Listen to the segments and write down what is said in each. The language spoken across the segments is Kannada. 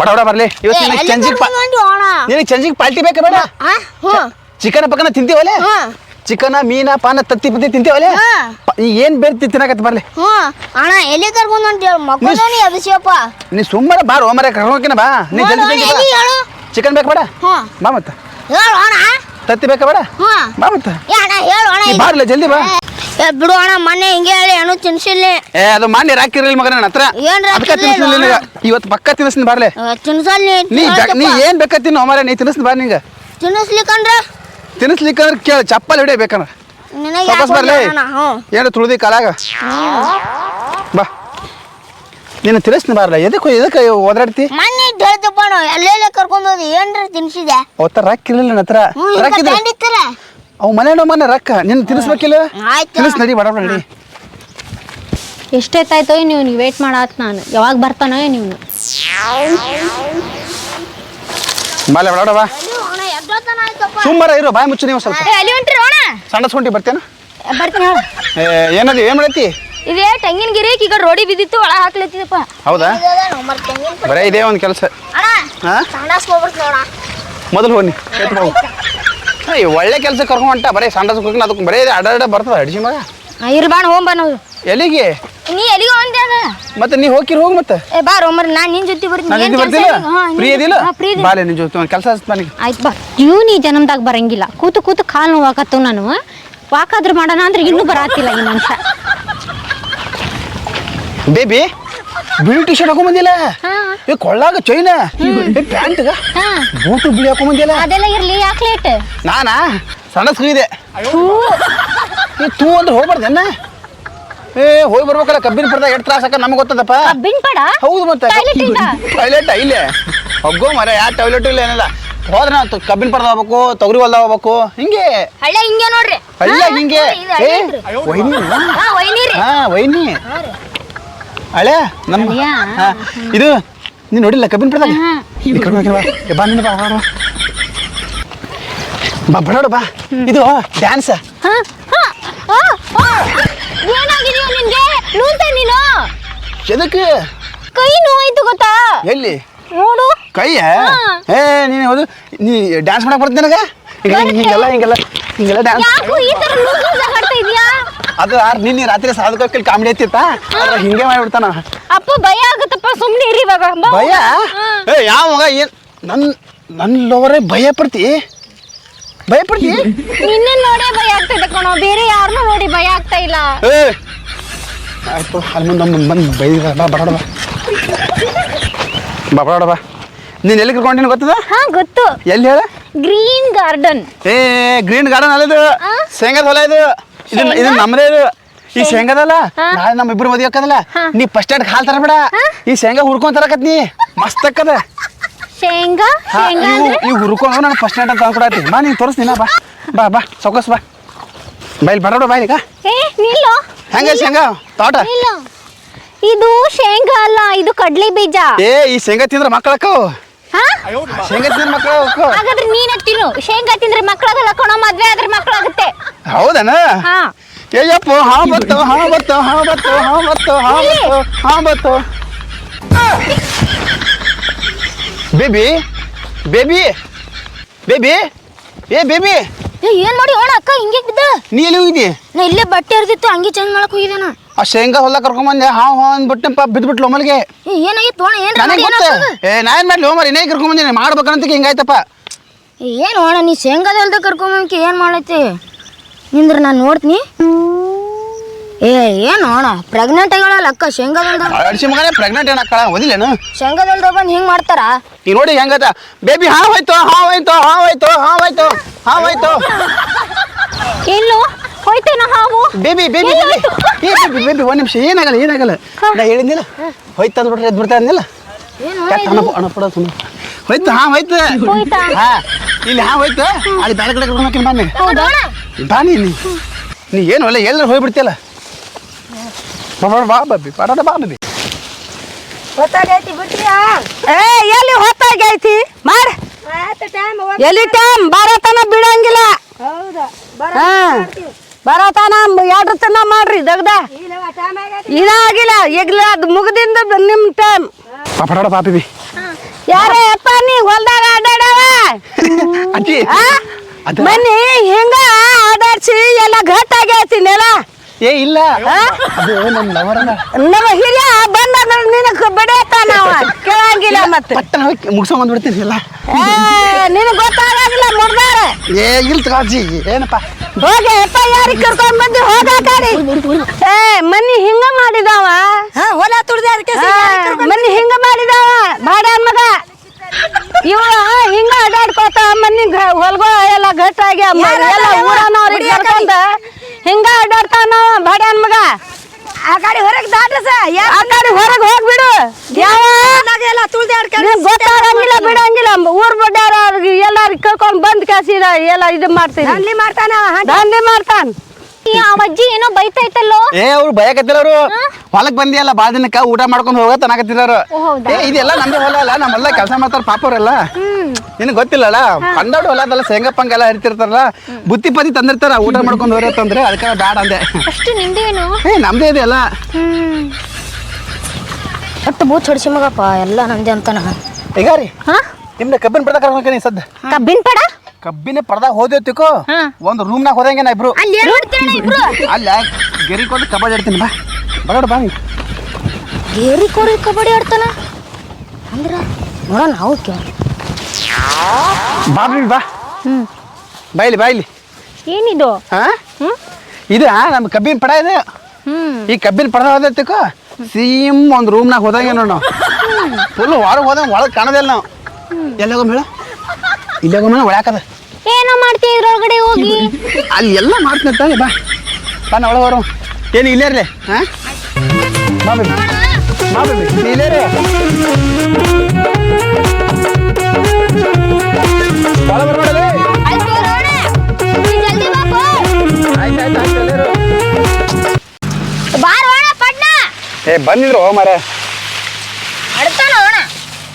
ಬಡ ಬಡ ಬರ್ಲಿ. ಇವತ್ತು ನಿನಗೆ ಚಂಜಿಗೆ ಪಾ ನಿನಗೆ ಚಂಜಿಗೆ ಪಾಲ್ಟಿ ಬೇಕಾ ಬೇಡ. ಚಿಕನ್ ಪಕ್ಕನ ತಿಂತೀವಲೆ ಚಿಕನ ಮೀನ ಪಾನ ತತ್ತಿ ಪತ್ತಿ ತಿಂತೀವಲೆ ಹಾ. ಪ- ಈ ಏನ್ ಬೇರೆ ತಿನ್ನಕತ್ತ ಬರ್ಲಿ. ಹ್ಮ್ ಅಣ್ಣ ಎಲ್ಲಿ ಕರ್ಕೊಂಡು ಹೊಂಟಿ ಮಕ್ಕಳೋನಿ ಅಭಿಷೇಪ ನೀ ಸುಮ್ಮನೆ ಬಾರ ಓಮರೆ ಕರ್ಕೊಂಡ್ಕಿನ ಬಾ. ನೀ ಜಲ್ದಿ ಜಲ್ದಿ ಎಲ್ಲಿ ಬಾ. ಹೇಳು. ಚಿಕನ್ ಬೇಕಾ ಬೇಡ? ಹಾ. ಬಾ ಮತ್ತ. ಹೇಳು ಅಣ್ಣ. ತತ್ತಿ ಬೇಕಾ ಬೇಡ? ಹ್ಮ್ ಬಾ ಮತ್ತ. ಏ ಅಣ್ಣ ಹೇಳು ಅಣ್ಣ ನೀ ಬಾರ್ಲ ಜಲ್ದಿ ಬಾ. ಏ ಬಿಡು ಅಣ್ಣ ಮೊನ್ನೆ ಹಿಂಗೆ ಹೇಳಿ ಏನು ತಿನ್ಸಿಲ್ಲ. ಏ ಅದು ಮಾಡಿ ರಾಕಿರಲಿ ಮಗನ ನನ್ನ ಹತ್ರ. ಏನ್ ಅದಕ್ಕೆ ರಾಕಿರ್ಲಿಲ್ಲ? ತಿನ್ಸಿಲ್ಲ ನಿನಗ. ಇವತ್ತು ಪಕ್ಕ ತಿನ್ನಿಸ್ತೀನಿ ಬರ್ಲೆ. ತಿನ್ಸಲ್ ನೀ ಜ- ನೀ ಏನ್ ಬೇಕಾ ತಿನ್ನು ಓಮರೆ ನೀ ತಿನ್ನಿಸ್ತೀನಿ ಬಾ ನಿಂಗ. ತಿನ್ನಿಸ್ಲಿಕ್ಕಂದ್ರ? ತಿನ್ನಿಸ್ಲಿಕ್ಕಂದ್ರೆ ಕೇಳ ಚಪ್ಪಲ್ ಹಿಡಿಯ ಬೇಕಂದ್ರ. ನಿನಗೆ ವಾಪಸ್ ಬರ್ಲೆ. ಅಣ್ಣ ಹ್ಞೂ. ಏನು ತುಳಿದಿ ಕಾಲಾಗ? ಬಾ. ನೀನು ತಿನ್ನಿಸ್ತೀನಿ ಬಾರಲ್ಲ ಎದಕ್ಕೆ ಎದಕ್ಕೆ ಓದಾಡ್ತಿ ಮೊನ್ನೆ ಹೇಳ್ತಪ್ಪ ನಾವು ಎಲ್ಲೆಲ್ಲ ಕರ್ಕೊಂಡು ಹೋದಿ? ಏನ್ರ ತಿನ್ಸಿದೆ? ಅವತ್ತ ರಾಕಿರಲಿಲ್ಲ ನನ್ನ ಹತ್ರ. ಹ್ಞೂ ಅವು ಮನೆ ಮನೆ ರೊಕ್ಕ. ನಿನ್ನ ತಿನ್ಸ್ಬೇಕಿಲ್ಲ? ಆಯ್ತು. ತಿನ್ನಿಸ್ ನಡಿ ಬಡ ಬಡ ನಡಿ. ಎಷ್ಟೊತ್ತಾಯ್ತೋ ನೀವು ವೇಟ್ ಮಾಡಾತ್ ನಾನು. ಯಾವಾಗ ಬರ್ತಾನೋ ನೀವು ಬಾಲೆ ಬಡ ಬಾ. ಸುಮ್ಮರ ಇರು ಬಾಯಿ ಮುಚ್ಚು ನೀವು ಸ್ವಲ್ಪ. ಅಲ್ಲಿ ಹೊಂಟ್ರಿ ಅಣ್ಣ. ಸಣ್ಣ ಸ್ಕೊಂಟಿ ಬರ್ತೇನ? ಬರ್ತೀನಿ ಹೇಳು ಏ ಏನದು ಏನ್ ಮಾಡೈತಿ ಇದೇ ತೆಂಗಿನ ಗಿರಿ ಈಗ ರೋಡಿ ಬಿದ್ದಿತ್ತು ಒಳ ಹಾಕ್ಲತ್ತಿದಪ್ಪ. ಹೌದಾ. ಬರೇ ಇದೇ ಒಂದು ಕೆಲಸ. ಅಣ್ಣ ಹಾ? ಮೊದಲು ಹೋಗಿ. ಹೋಗು ಒಳ್ಳೆ ಕೆಲಸ ಕರ್ಕೊಂಡ ಬರೀ ಸಣ್ಣ ಸುಖಕ್ಕೆ ಅದಕ್ಕೆ ಬರೀ ಅಡ್ಡ ಬರ್ತದ ಅಡ್ಜಿ ಮಗ? ಇರ್ಬಾಣ ಹೋಗ್ ಬಾ ನಾವು ಎಲ್ಲಿಗೆ? ನೀ ಎಲ್ಲಿಗೆ ಹೊಂಟ್ಯಾಗ ಮತ್ತೆ ನೀ ಹೋಗಿರ್ ಹೋಗಿ ಮತ್ತೆ. ಏ ಬಾ ರೋಮರ್ ನಾನು ನಿನ್ ಜೊತೆ ಬರ್ತೀನಿ. ನಾನು ಏನ್ ಜೊತೆ ಬರ್ತಿಲ್ಲ? ಫ್ರೀ ಇದಿಲ್ಲ. ಬಾಲೆ ನಿನ್ ಜೊತೆ ಒಂದು ಕೆಲಸ ನನಗೆ ಆಯ್ತು ಬಾ. ಇವ್ ನೀ ಜನ್ಮದಾಗ ಬರಂಗಿಲ್ಲ. ಕೂತು ಕೂತು ಕಾಲು ನೋವಾಕತ್ತು ನಾನು. ವಾಕಾದ್ರೂ ಮಾಡೋಣ ಅಂದ್ರೆ ಇನ್ನೂ ಬರಾತಿಲ್ಲ ಈ ಮನುಷ್ಯ. ಬೇಬಿ? ಬಿಳಿ ಟಿ ಶರ್ಟ್ ಹಾಕೊಂಬಂದಿಲ್ಲ. ಏ ಕೊಳ್ಳಾಗ ಚೈನ ಪ್ಯಾಂಟ್ ಪ್ಯಾಂಟ್ಗ ಹಾ. ಬೂಟು ಬಿಳಿ ಹಾಕೊಂಬಂದಿಲ್ಲ ಅದೆಲ್ಲ ಇರ್ಲಿ ಯಾಕೆ ಲೇಟ್ ನಾನಾ? ಸಣ್ಣ ಸುಗಿದೆ ಏ ತೂ ಅಂದ್ರೆ ಹೋಗ್ಬಾರ್ದನ್ನ ಏ ಹೋಗಿ ಬರ್ಬೇಕಲ್ಲ ಕಬ್ಬಿನ ಪಡ್ದ ಎಷ್ಟು ತ್ರಾಸ ನಮಗೆ ಗೊತ್ತದಪ್ಪ? ಕಬ್ಬಿನ ಪಡ? ಹೌದು ಮತ್ತೆ? ಟಾಯ್ಲೆಟ್ ಇಲ್ಲೇ? ಹೋಗೋ ಮರ ಯಾವ ಟಾಯ್ಲೆಟ್ ಇಲ್ಲ ಏನಿಲ್ಲ. ಹೋದ್ರೆ ನಾವು ಕಬ್ಬಿನ ಪರ್ದ ಹೋಗ್ಬೇಕು ತೊಗರಿ ಹೊಲ್ದ ಹೋಗ್ಬೇಕು ಹಿಂಗೆ? ಹಳ್ಳೆ ಹಿಂಗೆ ನೋಡ್ರಿ. ಹಳ್ಳ ಹಿಂಗೆ? ಏ. ವೈನಿ? ಹಾ ವೈನಿ ಹಳೆ? ನಮ್ಮ ಹಾ. ಇದು ನೀನು ನೋಡಿಲ್ಲ ಕಬ್ಬಿನ ಪಡ್ದಾಗ. ಈ ಕಡೆ ಬಾ, ಈ ಕಡೆ ಬಾ. ಏ, ಬಾ ನೀನು ಬಾ ಬಾ, ಬಾ. ಬಾ ಬಡೋಡು ಬಾ. ಇದು ಡ್ಯಾನ್ಸ್ ಹಾ, ಹಾ, ಹಾ, ಹಾ. ಏನಾಗಿದೆಯೋ ನಿನ್ಗೆ? ನೀನು? ಎದಕ್ಕೆ? ಕೈ ನೋವಾಯ್ತು ಗೊತ್ತಾ? ಎಲ್ಲಿ? ನೋಡು. ಕೈಯ? ಹಾ. ಏ ನೀನು ಹೌದು ನೀ ಡ್ಯಾನ್ಸ್ ಮಾಡಕ್ ಬರ್ತದೆ ನನಗೆ? ಹಿಂಗೆಲ್ಲ ಹಿಂಗೆಲ್ಲ ಹಿಂಗೆಲ್ಲ ಡ್ಯಾನ್ಸ್ ಯಾಕೋ ಈ ತರ ಲೂಸ್ ಲೂಸ್ ಆಡ್ತಾ ಇದೀಯಾ? ಅದು ಆರ್ ನಿನ್ನೆ ರಾತ್ರಿ ಸಾಧಕಕ್ಕೆ ಕಾಮಿಡಿ ಐತಿತ್ತ? ಅದ್ರ ಹಿಂಗೆ ಮಾಡಿಬಿಡ್ತಾನ. ಅಪ್ಪ ಭಯ ಆಗುತ್ತಪ್ಪ ಸುಮ್ನೆ ಇರಿ ಇವಾಗ. ಬಾ. ಭಯ. ಏ ಯಾವ ಮಗ ಏನ್? ನನ್ ನನ್ನ ಲೋವರೇ ಭಯ ಪಡ್ತಿ. ಭಯ ಪಡ್ತಿ? ನಿನ್ನ ನೋಡಿ ಭಯ ಆಗ್ತದೆ ಕಣೋ. ಬೇರೆ ಯಾರನ್ನೂ ನೋಡಿ ಭಯ ಆಗ್ತಾ ಇಲ್ಲ. ಏ. ಆಯ್ತು ಅಲ್ಲಿ ಮುಂದೆ ಮುಂದೆ ಬಂದು ಬೈದ ಬಾ ಬರೋಡ ಬಾ. ಬಾ ಬರೋಡ ಬಾ. ನೀನು ಎಲ್ಲಿ ಕರ್ಕೊಂಡಿನ ಗೊತ್ತದ? ಹಾ ಗೊತ್ತು. ಎಲ್ಲಿ ಹೇಳ? Green garden. ಏ ಗ್ರೀನ್ ಗಾರ್ಡನ್ ಅಲ್ಲ ಇದು. ಆ? ಶೇಂಗಾದ ಹೊಲ ಇದು. ಇದು ಇದು ಶೇಂಗಾ? ನಮ್ಮದೇ ಇದು ಈ ಶೇಂಗಾದಲ್ಲ? ನಾಳೆ ನಮ್ಮ ಇಬ್ರು ಮದುವೆ ಹಾಕದಲ್ಲ ನೀ ಫಸ್ಟ್ ಏಡ್ ಹಾಲ್ ತರಬೇಡ? ಈ ಶೇಂಗಾ ಹುರ್ಕೊಂಡ್ ತರಕತ್ ನೀ. ಮಸ್ತ್ ಅಕ್ಕದ ಶೇಂಗಾ? ಶೇಂಗಾ ಇವು ಈ ಹುರ್ಕೊಂಡು ನಾನು ಫಸ್ಟ್ ಏಡ್ ಅಂತ ಅನ್ಕೊಡತ್ತಿ. ಬಾ ನೀನು ತೋರಿಸ್ತೀನಿ ಬಾ. ಬಾ ಬಾ ಸೌಕಸ್ ಬಾ. ಬೈಲ್ ಬರೋಣ ಬಾ ಈಗ. ಏ ನಿಲ್ಲು. ಹೆಂಗ ಶೇಂಗಾ? ತೋಟ. ನಿಲ್ಲು. ಇದು ಶೇಂಗಾ ಅಲ್ಲ ಇದು ಕಡ್ಲಿ ಬೀಜ. ಏ ಈ ಶೇಂಗಾ ತಿಂದ್ರೆ ಮಕ್ಕಳಕ್ಕವು ಶೇಂಗಾ ತಿಂದ್ರೆ ಮಕ್ಕಳು ಹಾಗಾದ್ರೆ ನೀನ್ ತಿನ್ನು ಶೇಂಗಾ ತಿಂದ್ರೆ ಮಕ್ಕಳಾಗಲ್ಲ ಕಣೋ ಮದ್ವೆ ಆದ್ರೆ ಮಕ್ಕಳಾಗುತ್ತೆ ಹೌದನ? ಹಾ. ಏಯಪ್ಪ ಹಾ ಬತ್ತು ಹಾ ಬತ್ತು ಹಾ ಬತ್ತು ಹಾ ಬತ್ತು ಹಾ ಬತ್ತು ಹಾ ಬತ್ತು. ಬೇಬಿ ಬೇಬಿ ಬೇಬಿ ಏ ಬೇಬಿ. ಏ ಏನ್ ಮಾಡಿ ಅವಳ ಅಕ್ಕ ಹಿಂಗೆ ಬಿದ್ದ. ನೀ ಎಲ್ಲಿ ಹೋಗಿದ್ದಿ? ನಾ ಇಲ್ಲೇ ಬಟ್ಟೆ ಹರಿದಿತ್ತು ಹಂಗೆ ಚೇಂಜ್ ಮಾಡಕ್ ಹೋಗಿದ್ದಾನ ನಾ. ಆ ಶೇಂಗಾ ಹೊಲ ಕರ್ಕೊಂಬಂದೆ ಹಾವ್ ಹಾವ್ ಅಂದ್ಬಿಟ್ಟೆಪ್ಪ ಬಿದ್ಬಿಟ್ಲು ಒಮ್ಮಲ್ಗೆ. ಏ ಏನಾಗಿತ್ತು ಅಣ್ಣ? ಏನ್ ನನಗೆ ಗೊತ್ತ. ಏ ನಾ ಏನ್ ಮಾಡ್ಲಿ? ಹೋಮರ್ ಇನ್ನೇ ಕರ್ಕೊಂಬಂದಿನಿ ಮಾಡ್ಬೇಕಂತ ಹಿಂಗಾಯ್ತಪ್ಪ ಏನು ಅಣ್ಣ ನೀ ಶೇಂಗಾದ ಹೊಲ್ದ ಕರ್ಕೊಂಬಂಕೆ ಏನು ಮಾಡೈತಿ? ನಿಂದ್ರ ನಾನು ನೋಡ್ತೀನಿ. ಏ ಏನು ಅಣ್ಣ? ಪ್ರೆಗ್ನೆಂಟ್ ಆಗ್ಯಾಳಲ್ಲ ಅಕ್ಕ ಶೇಂಗಾ ಅಡಿಸಿ ಮಗನೇ ಪ್ರೆಗ್ನೆಂಟ್ ಏನಕ್ಕ ಹಾಕಳ ಶೇಂಗಾದ ಶೇಂಗಾದಲ್ದ ಬಂದು ಹಿಂಗೆ ಮಾಡ್ತಾರ? ನೀ ನೋಡಿ ಹೆಂಗದ. ಬೇಬಿ ಹಾವ್ ಹೋಯ್ತು ಹಾವ್ ಹೋಯ್ತು ಹಾವ್ ಹೋಯ್ತು ಹಾವ್ ಹೋಯ್ತು ಹಾವ್ ಹೋಯ್ತು. ಹೋಯ್ತೇನ ಹಾವು? ಬೇಬಿ ಬೇಬಿ ಬೇಬಿ ಏ ಬೇಬಿ ಬೇಬಿ ಒಂದ್ ನಿಮಿಷ ಏನಾಗಲ್ಲ ಏನಾಗಲ್ಲ. ನಾ ಹೇಳಿದ್ನಿಲ್ಲ ಹೋಯ್ತು ಅಂದ್ಬಿಟ್ರೆ ಎದ್ದು ಬಿಡ್ತಾ ಅಂದಿಲ್ಲ ಸುಮ್ಮನೆ ಹೋಯ್ತು? ಹಾ ಹೋಯ್ತು. ಹೋಯ್ತಾ? ಹಾ ಇಲ್ಲಿ ಹಾ ಹೋಯ್ತು. ಅಲ್ಲಿ ಬೇರೆ ಕಡೆ ಕರ್ಕೊಂಡು ಬನ್ನಿ. ಹೌದಾ? ಬಾ ನೀ ನೀ. ಏನು ಅಲ್ಲ ಎಲ್ಲರೂ ಹೋಗ್ಬಿಡ್ತಿಯಲ್ಲ? ಬಾ ಬಾ ಬಾಬಿ ಬಾಡ ಬಾ ಬಾಬಿ ಗೊತ್ತಾಗೈತಿ ಬಿಟ್ರಿಯಾ ಏ ಎಲ್ಲಿ ಹೊತ್ತಾಗೈತಿ? ಮಾಡ. ಎಲ್ಲಿ ಟೈಮ್ ಬಾರತನ ಬಿಡಂಗಿಲ್ಲ. ಹೌದಾ? ಹಾ. ಬರತನ ಎರಡು ತನ ಮಾಡ್ರಿ ದಗ್ದ. ಇನ್ನ ಆಗಿಲ್ಲ ಈಗಲೇ ಅದು ಮುಗ್ದಿಂದ ನಿಮ್ ಟೈಮ್ ಬಾ ಬೇಬಿ ಯಾರ ಅಪ್ಪ ನೀ ಹೊಲ್ದಾಗ ಅಡ್ಡಾಡವ? ಅಜ್ಜಿ. ಮನ್ನಿ ಹಿಂಗ ಆಡಾಡ್ಸಿ ಎಲ್ಲ ಘಟ್ ಆಗೈತಿ ನೆಲ. ಏ ಇಲ್ಲ. ಅದು ನಮ್ಮ ಲವರನ ನಮ್ಮ ಹಿರಿಯ ಬಂದ ನಿನಗ ಬಡಿಯತ್ತಾನವ ಕೇಳಂಗಿಲ್ಲ ಮತ್ತೆ. ಪಟ್ಟನ ಹೋಗಿ ಮುಗಿಸ್ಕೊಂಡ್ ಬಂದ್ಬಿಡ್ತೀನಿ ಎಲ್ಲ. ನಿನಗೆ ಗೊತ್ತಾಗಂಗಿಲ್ಲ ಮುರ್ದಾರ. ಏ ಇಲ್ಲ ತಗೋ ಏನಪ್ಪ? ಹೋಗಿ ಅಪ್ಪ ಯಾರಿಗೆ ಕರ್ಕೊಂಡ್ ಬಂದು? ಹೋಗಾಕಾರಿ ಏ ಮನಿ ಹಿಂಗ ಮಾಡಿದವ? ಹೊಲ ತುಡ್ದ ಅದಕ್ಕೆ ಮನಿ ಹಿಂಗ ಮಾಡಿದವ? ಬಾಡ ಮಗ. ಇವ ಹಿಂಗ ಅಡ್ಡಾಡ್ಕೋತ ಮನ್ನಿ ಹೊಲ್ಗೋ ಎಲ್ಲ ಗಟ್ಟಾಗಿ ಎಲ್ಲ ಊರನವ್ರಿಗೆ ಕರ್ಕೊಂಡ ಹಿಂಗ ಅಡ್ಡಾಡ್ತಾನ ಬಾಡನ್ ಮಗ. ಆ ಗಾಡಿ ಹೊರಗೆ ದಾಟ್ರಸ ಆ ಗಾಡಿ ಹೊರಗೆ ಹೋಗ್ಬಿಡು ಯಾವ? ನಿನಗ್ ಗೊತ್ತಾಗಂಗಿಲ್ಲ ಬಿಡಂಗಿಲ್ಲ. ಊರ್ ಬಡ್ಡಾರ ಎಲ್ಲಾರು ಕರ್ಕೊಂಡ್ ಬಂದ್ ಕಾಸಿದ ಎಲ್ಲ ಇದು ಮಾಡ್ತೀನಿ. ದಂಧಿ ಮಾಡ್ತಾನ ದಂಧೆ ಮಾಡ್ತಾನ. ಅಜ್ಜಿ ಏನೋ ಬೈತೈತಲ್ಲೋ? ಏ ಅವ್ರು ಅವರು ಹೊಲಕ್ ಬಂದಿಯಲ್ಲ ಭಾಳ ದಿನಕ್ಕ ಊಟ ಮಾಡ್ಕೊಂಡು ಹೋಗ ತನಕತ್ತಿದಾರು ಓ, ಏ ಇದೆಲ್ಲ ನಮ್ದು ಹೊಲ ಅಲ್ಲ ನಮ್ಮೆಲ್ಲ ಕೆಲಸ ಮಾಡ್ತಾರ ಪಾಪ ಅವ್ರೆಲ್ಲ ನಿನಗೆ ಗೊತ್ತಿಲ್ಲಲ್ಲ ಪಂಡಾಡು ಹೊಲ ಅದಲ್ಲ ಶೇಂಗಾ ಪಂಗ ಎಲ್ಲ ಹರಿತಿರ್ತಾರಲ್ಲ ಬುತ್ತಿ ಪತಿ ತಂದಿರ್ತಾರ ಊಟ ಮಾಡ್ಕೊಂಡು ಹೋಗ್ರಿ ಅಂತಂದ್ರೆ ಅದಕ್ಕೆ ಬ್ಯಾಡ ಅಂದೆ. ಅಷ್ಟು ನಿಂದೇನು? ಏ ನಮ್ದೇ ಇದೆ ಎಲ್ಲ. ಒಟ್ಟು ಬೂತ್ ಹೊಡಿಸಿ ಮಗಪ್ಪ ಎಲ್ಲ ನಂದೆ ಅಂತಾನ. ಈಗ ರೀ. ಹಾ? ನಿಮ್ನ ಕಬ್ಬಿನ ಪಡ ಕರ್ಕೊಂಡ್ರಿ ಸದ್ದ. ಕಬ್ಬಿನ ಪಡ? ಕಬ್ಬಿನ ಪಡ್ದಾಗ ಹೋದೇತಿಕೋ ಹಾ. ಒಂದು ರೂಮ್ನಾಗ ಹೋದಂಗೆ ನಾ ಇಬ್ರು. ಅಲ್ಲಿ ಏನ್ ಕೊಡ್ ಇಬ್ರು? ಅಲ್ಲ ಗೆರಿಕೊಂಡು ಕಬಡ್ಡಿ ಆಡ್ತೀನಿ ಬಾ. ಬರೋಡು ಬಾ ನೀ. ಗೇರಿ ಕೋರಿ ಕಬಡ್ಡಿ ಆಡ್ತಾನ? ಅಂದ್ರ ನೋಡ ನಾವು ಕೇಳಿ ಬಾ ಬಿ ಬಾ. ಹ್ಮ್. ಬಾಯ್ಲಿ ಬಾಯ್ಲಿ. ಏನಿದು? ಹಾ ಹ್ಮ್? ಇದು ನಮ್ಮ ಕಬ್ಬಿನ ಪಡ ಇದೆ. ಹ್ಮ್. ಈ ಕಬ್ಬಿನ ಪಡ ಹೋದತ್ತಿಕೋ. ಸೇಮ್ ಒಂದು ರೂಮ್ನಾಗ ಹೋದಂಗೆ ನೋಡು ನಾವು. ಫುಲ್ ಹೊರಗೆ ಹೋದಂಗೆ ಒಳಗೆ ಕಾಣೋದಿಲ್ಲ ನಾವು. ಎಲ್ಲ ಮೇಳು? ಹೇಳ ಇಲ್ಲ ಹೋಗಮ್ಮ ಒಳಕದ ಏನೋ ಮಾಡ್ತೀಯ ಇದ್ರೊಳಗಡೆ ಹೋಗಿ? ಅಲ್ಲಿ ಎಲ್ಲ ಮಾಡ್ತಿರ್ತಾರೆ ಬಾ. ಬಾ ನಾ ಒಳಗೆ ಬರೋ ಏನು ಇಲ್ಲೇ ಇರಲಿ? ಹಾಂ? ಬಾ ಬೇಬಿ ಬಾ ಬೇಬಿ ಇಲ್ಲೇ ರೀ ಒಳಗೆ ಬರ್ಬೇಡಲೇ ಆಯ್ತು ಆಯ್ತು ಆಯ್ತು ಎಲ್ಲೇರು ಬಾರೋಣ ಪಟ್ನ. ಏ ಬಂದಿದ್ರು ಮಾರ ಆಡ್ತಾನ ಅಣ್ಣ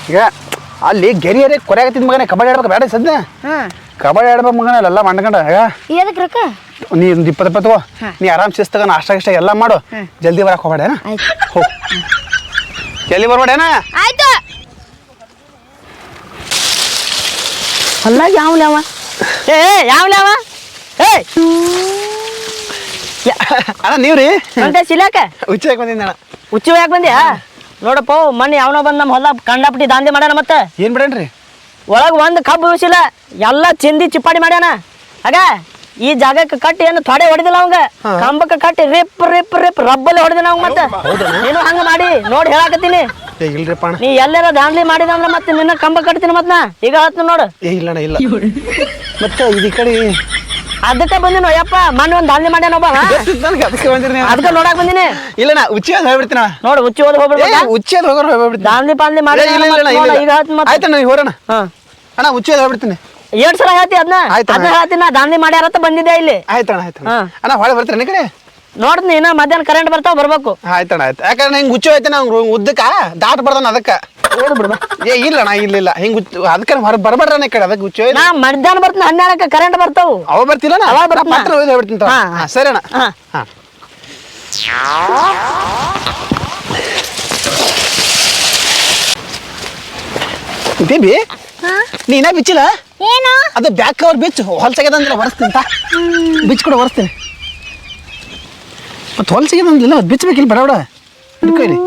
ಈಗ ಅಲ್ಲಿ ಗೆರಿಯರಿ ಕೊರೆಯಾಗತ್ತಿದ್ ಮಗನೇ ಕಬಡ್ಡಿ ಆಡ್ಬೇಕು ಬೇಡ ಸದ್ಯ. ಕಬಡ್ಡಿ ಆಡ್ಬೇಕು ಮಗನ ಎಲ್ಲ ಮಾಡ್ಕೊಂಡ ಈಗ ಎದಕ್ ರೊಕ್ಕ? ನೀ ಒಂದು ಇಪ್ಪತ್ತು ಇಪ್ಪತ್ತು ತಗೋ. ನೀ ಆರಾಮ್ ಶಿಸ್ತಗ ನಾಷ್ಟ ಗಿಷ್ಟ ಎಲ್ಲ ಮಾಡು. ಜಲ್ದಿ ಬರಕ್ ಹೋಗ್ಬೇಡ ಆಯ್ತು. ಹೋ. ಜಲ್ದಿ ಬರ್ಬೇಡೇನ ಆಯ್ತು. ಅಲ್ಲ ಯಾವ್ಲವ ಏ ಯಾವ್ಲವ ಏ. ಅಣ್ಣ ನೀವ್ರಿ? ರೀ ಅಂತ ಹುಚ್ಚಿ ಹುಚ್ಚಾಗಿ ಬಂದಿದ್ದ ಅಣ್ಣ? ಹುಚ್ಚು ಯಾಕೆ ಬಂದ್ಯಾ? ನೋಡಪ್ಪ ಮನೆ ಯಾವನೋ ಬಂದ್ ನಮ್ಮ ಹೊಲ ಕಂಡಾಪಟ್ಟಿ ದಾಂಧೆ ಮಾಡ್ಯಾನ ಮತ್ತೆ. ಏನು ಬಿಡೇನ್ರಿ ಒಳಗೆ ಒಂದು ಕಬ್ಬು ಉಳಿಸಿಲ್ಲ ಎಲ್ಲ ಚಿಂದಿ ಚಿಪ್ಪಾಡಿ ಮಾಡ್ಯಾನ. ಆಗ ಈ ಜಾಗಕ್ಕೆ ಕಟ್ಟಿ ಏನು ತೊಡೆ ಹೊಡೆದಿಲ್ಲ ಅವಂಗ. ಕಂಬಕ್ಕೆ ಕಟ್ಟಿ ರಿಪ್ ರಿಪ್ ರಿಪ್ ರಬ್ಬಲ್ಲಿ ಹೊಡೆದಿನ ಅವಂಗ ಮತ್ತೆ. ನೀನು ಹಂಗ ಮಾಡಿ ನೋಡಿ ಹೇಳಾಕತ್ತೀನಿ. ಏ ಇಲ್ರಿಪ್ಪ ಅಣ್ಣ. ನೀ ಎಲ್ಲಾರ ದಾಂಧಲಿ ಮಾಡಿದ ಅಂದ್ರೆ ಮತ್ತೆ ನಿನ್ನ ಕಂಬ ಕಟ್ತೀನಿ ಮತ್ತ ನಾ ಈಗ ಹೇಳ್ತೀನಿ ನೋಡು. ಏ ಇಲ್ಲ ಅಣ್ಣ ಇಲ್ಲ. ಮತ್ತೆ ಇದು ಈ ಕಡೆ ಅದಕ್ಕೆ ಬಂದಿನ ಅಯ್ಯಪ್ಪ ಮಣ್ಣು ಒಂದು ದಾಂಧೆ ಮಾಡ್ಯಾನ ಒಬ್ಬ. ನನಗೆ ಅದಕ್ಕೆ ಬಂದಿರಿ ಅದಕ್ಕೆ ನೋಡಕ್ ಬಂದಿನಿ. ಇಲ್ಲ ನಾ ಉಚ್ಚಿ ಹೋಗ್ಬಿಡ್ತೀನಿ ಹೋಗ್ಬಿಡ್ತೀನ ನೋಡು ಉಚ್ಚಿ ಹೋದ್ ಹೋಗ್ಬಿಡ್ತೀನಿ ಉಚ್ಚಿ ಹುಚ್ಚಿಯಾದ ಹೋಗೋರು ಹೋಗ್ಬಿಡ್ತೀನಿ. ದಾಂಧಲಿ ಪಾಂದ್ಲಿ ಮಾಡಿ ಇಲ್ಲ ಇಲ್ಲ ಇಲ್ಲ ಈಗ ಆಯ್ತಣ್ಣ ನೀವು ಹೋರಣ ಹಾ. ಅಣ್ಣ ಹುಚ್ಚಿಯಾದ ಹೋಗ್ಬಿಡ್ತೀನಿ. ಎರಡ್ ಸಲ ಹೇಳ್ತಿ ಅದನ್ನ ಆಯ್ತು ಅದನ್ನ ಹೇಳ್ತೀನಿ ನಾ ದಾಂಧಿ ಮಾಡ್ಯಾರತ್ತ ಬಂದಿದ್ದೆ ಇಲ್ಲಿ? ಆಯ್ತಣ್ಣ ಹಾ. ಅಣ್ಣ ಹೊಳೆ ಬರ್ತೀರಿ ಈ ಕಡೆ? ನೋಡ್ತೀನಿ ಇನ್ನ ಮಧ್ಯಾಹ್ನ ಕರೆಂಟ್ ಬರ್ತಾವ ಬರ್ಬೇಕು. ಆಯ್ತಣ್ಣ ಆಯ್ತು. ಯಾಕಂದ್ರೆ ಹಿಂಗೆ ಹುಚ್ಚು ಐತೆ ನಾವು ಉದ್ದಕ್ಕ ದಾಟ್ ಬರ್ದಾನ ಅದಕ್ಕೆ. ಓಡ್ಬಿಡ್ಬ. ಏ ಇಲ್ಲ ಅಣ್ಣ ಇಲ್ಲ ಇಲ್ಲ ಹಿಂಗೆ ಹುಚ್ಚು ಅದಕ್ಕೆ ಹೊರ ಬರ್ಬಾರ ಈ ಕಡೆ ಅದಕ್ಕೆ ಹುಚ್ಚು ನಾ ಮಧ್ಯಾಹ್ನ ಬರ್ತೀನಿ ಹನ್ನೆರಡಕ್ಕೆ ಕರೆಂಟ್ ಬರ್ತಾವು. ಅವ ಬರ್ತಿಲ್ಲ ಅವ ಬರ ಮಾತ್ರ ಹೋಗಿ ಹೋಗ್ಬಿಡ್ತೀನಿ ತಗೋ. ಹಾ, ಹಾ, ಸರಿ ಅಣ್ಣ ಹಾ. ಹಾ. ಬೇಬಿ ನೀನ ಬಿಚ್ಚಿಲ್ಲ? ಏನು? ಅದು ಬ್ಯಾಕ್ ಕವರ್ ಬಿಚ್ಚು. ಹೊಲ್ಸಾಗ್ಯದಂದಿಲ್ಲ ಒರೆಸ್ತೀನಿ ತಾ ಬಿಚ್ಚು ಕೂಡ ಒರೆಸ್ತೀನಿ. ಮತ್ತೆ ಹೊಲ್ಸಾಗ್ಯದಂದಿಲ್ಲ ಅದು ಬಿಚ್ಚಬೇಕಿಲ್ಲ ಬಡ ಬಡ ಹಿಡ್ಕೊ ಇಲ್ಲಿ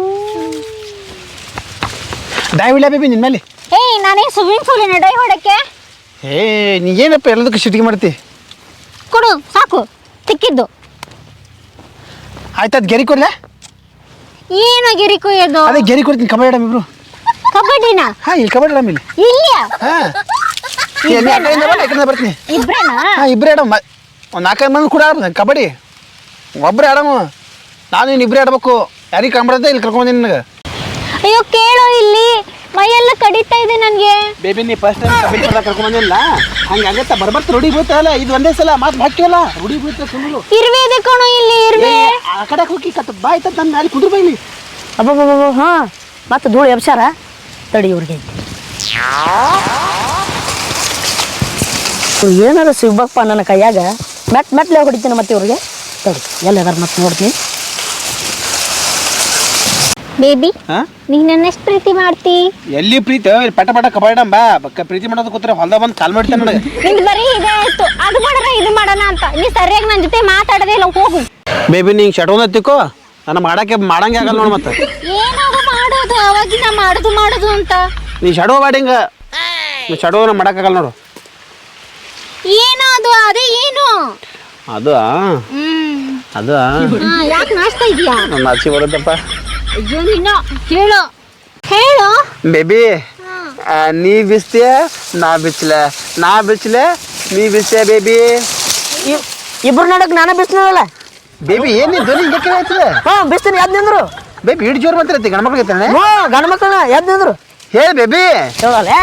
ಡಾಯ್ ಬೇಬಿ ನಿನ್ನ ಮೇಲೆ. ಏಯ್ ನಾನೇ ಸ್ವಿಮ್ಮಿಂಗ್ ಪೂಲಿನ ಡೈ ಹೊಡಕ್ಕೆ ಏ ನೀ ಏನಪ್ಪ ಎಲ್ಲದಕ್ಕೂ ಸಿಟಿಗೆ ಮಾಡ್ತಿ? ಕೊಡು ಸಾಕು ತಿಕ್ಕಿದ್ದು. ಆಯ್ತು ಅದು ಗೆರಿ ಕೊಡ್ಲೆ? ಏನು ಗೆರಿ ಕೊಯ್ಯೋದು? ಅದೇ ಗೆರಿ ಕೊಡ್ತೀನಿ ಕಬಡ್ಡಿ ಆಡಮ್ ಇಬ್ರು. ಕಬಡ್ಡಿನ? ಹಾಂ ಇಲ್ಲಿ ಕಬಡ್ಡಿ ಆಡಮ್ ಇಲ್ಲಿ. ಇಲ್ಲಿಯ? ಹಾಂ. ಹಾ ಬರ್ತೀನಿ. ಇಬ್ರೇನಾ? ಹಾಂ ಇಬ್ಬರೇ ಆಡಮ್. ಒಂದು ನಾಲ್ಕೈದು ಮಂದಿ ಕೂಡ ಆಡ್ದ ಕಬಡ್ಡಿ. ಒಬ್ಬರೇ ಆಡಮ್ಮ ನಾನು ನೀನು ಇಬ್ಬರೇ ಆಡ್ಬೇಕು. ಯಾರಿಗೆ ಕಂಬಡತ್ತೆ ಇಲ್ಲಿ ಕರ್ಕೊಂಬಂದಿನಿ ನನಗೆ. ಅಯ್ಯೋ ಕೇಳೋ ಇಲ್ಲಿ. ಮೈಯೆಲ್ಲ ಕಡಿತಾ ಇದೆ ನನಗೆ. ಬೇಬಿ ನೀ ಫಸ್ಟ್ ಟೈಮ್ ಕಬಡ್ಡಿ ಪದ ಕರ್ಕೊಂಬಂದಿಲ್ಲ ಹಂಗೆ ಆಗತ್ತ. ಬರ್ಬರ್ತ ರೂಢಿ ಅಲ್ಲ ಇದು ಒಂದೇ ಸಲ ಮಾತು ಹಾಕಿವಲ್ಲ ರೂಢಿ ಬೀಳ್ತ ಸುಮ್ಮನೆ ಇರ್ವೆ ಇದೆ ಕಣೋ ಇಲ್ಲಿ ಇರ್ವೆ. ಆ ಕಡೆ ಹೋಗಿ ಕತ್ತ ಬಾ ಆಯ್ತದ ನನ್ನ ಮ್ಯಾಲೆ ಕುದುರು ಬೈಲಿ ಅಬ್ಬಬ್ಬಬ್ಬ ಹಾ. ಮತ್ತೆ ಧೂಳು ಎಬ್ಸಾರ ತಡಿ ಇವ್ರಿಗೆ. ಏನಾರ ಸಿಗ್ಬೇಕಪ್ಪ ನನ್ನ ಕೈಯಾಗ. ಮೆಟ್ ಮೆಟ್ಲೆ ಹೊಡಿತೀನಿ ಮತ್ತೆ ಇವ್ರಿಗೆ? ತಡಿ ಎಲ್ಲದಾರ ಮತ್ತೆ ನೋಡ್ತೀನಿ. ಬೇಬಿ ಹಾ? ನೀ ನನ್ನ ಎಷ್ಟು ಪ್ರೀತಿ ಮಾಡ್ತಿ? ಎಲ್ಲಿ ಪ್ರೀತಿ? ಇಲ್ಲಿ ಪಟ ಪಟ ಕಬಾಡಂ ಬಾ ಬಕ್ಕ ಪ್ರೀತಿ ಮಾಡೋದು ಕೂತ್ರೆ ಹೊಲ್ದಾಗ ಬಂದು ಕಾಲ್ ಮಾಡ್ತಾನೆ ನನಗೆ. ನಿಂದು ಬರೀ ಇದೇ ಆಯ್ತು. ಅದು ಮಾಡೋಣ ಇದು ಮಾಡೋಣ ಅಂತ. ನೀ ಸರಿಯಾಗಿ ನನ್ನ ಜೊತೆ ಮಾತಾಡದೇ ಇಲ್ಲ ಹೋಗು. ಬೇಬಿ ನಿಂಗೆ ಶಟೋನ ತಿಕ್ಕೋ ನಾನು ಮಾಡಕ್ಕೆ ಮಾಡಂಗೆ ಆಗಲ್ಲ ನೋಡಿ ಮತ್ತೆ. ಏನಾದ್ರು ಮಾಡೋದು ಅವಾಗಿನ ಮಾಡೋದು ಮಾಡೋದು ಅಂತ. ನೀ ಶಡೋ ಬಾಡಿಂಗ ನೀ ಶಡೋ ನಾ ಮಾಡಕ್ಕಾಗಲ್ಲ ನೋಡು. ಏನು ಅದು ಅದೇ ಏನು? ಅದು? ಹ್ಮ್. ಅದು ಯಾಕೆ ನಾಚ್ತಾ ಇದೀಯಾ ನನ್ನ ಆಚೆ ಬರುತ್ತಪ್ಪ. ಅಯ್ಯೋ ನೀನು ಹೇಳು ಹೇಳು. ಬೇಬಿ ನೀ ಬಿಸ್ತೀಯ ನಾ ಬಿಚ್ಚಲೆ ನಾ ಬಿಚ್ಚಲೆ ನೀ ಬಿಸ್ತೀಯ ಬೇಬಿ? ಇಬ್ರು ನಡಕ್ ನಾನ ಬಿಸ್ನಲ್ಲ ಬೇಬಿ ಏನು ನೀ ಧ್ವನಿ ಹಿಂಗೆ ಹಾ ಬಿಸ್ತೀನಿ ಎದ್ ನಿಂದ್ರು. ಬೇಬಿ ಇಡ್ ಜೋರು ಬಂತಿರತ್ತೆ ಗಂಡ ಮಕ್ಳಿಗೆ ಗಂಡ ಮಕ್ಕಳನ್ನ ನಿಂದ್ರು. ಹೇಳಿ ಬೇಬಿ. ಹೇಳೋಲೆ?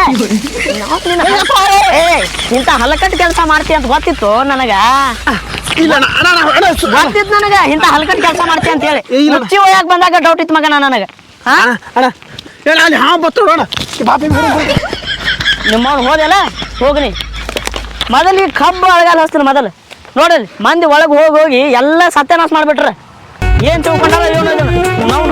ಇಂಥ ಹಲಕಟ್ ಕೆಲಸ ಮಾಡ್ತಿ ಅಂತ ಗೊತ್ತಿತ್ತು ನನಗ? ಇಲ್ಲ ಗೊತ್ತಿತ್ತು ನನಗ? ಇಂಥ ಹಲಕಟ್ ಕೆಲಸ ಮಾಡ್ತಿ ಅಂತ ಹೇಳಿ. ಮುಚ್ಚಿ ಒಯ್ಯಾಕ ಬಂದಾಗ ಡೌಟ್ ಇತ್ತು ಮಗನ ನನಗ. ನಿಮ್ಮ ಅಣ್ಣ, ಹೇಳ ಅಲ್ಲಿ ಹಾಂ ಬಾಪಿ ಹೋದಲ್ಲ ಹೋಗ್ನಿ. ಮೊದಲು ಈ ಕಬ್ಬು ಅಳಗಾಲ ಹಚ್ತೀನಿ ಮೊದಲು. ನೋಡಲಿ ಮಂದಿ ಒಳಗೆ ಹೋಗಿ ಹೋಗಿ ಎಲ್ಲ ಸತ್ಯನಾಶ ಮಾಡ್ಬಿಟ್ರ. ಏನ್ ತಿಳ್ಕೊಂಡಲ್ಲ. ನಾವು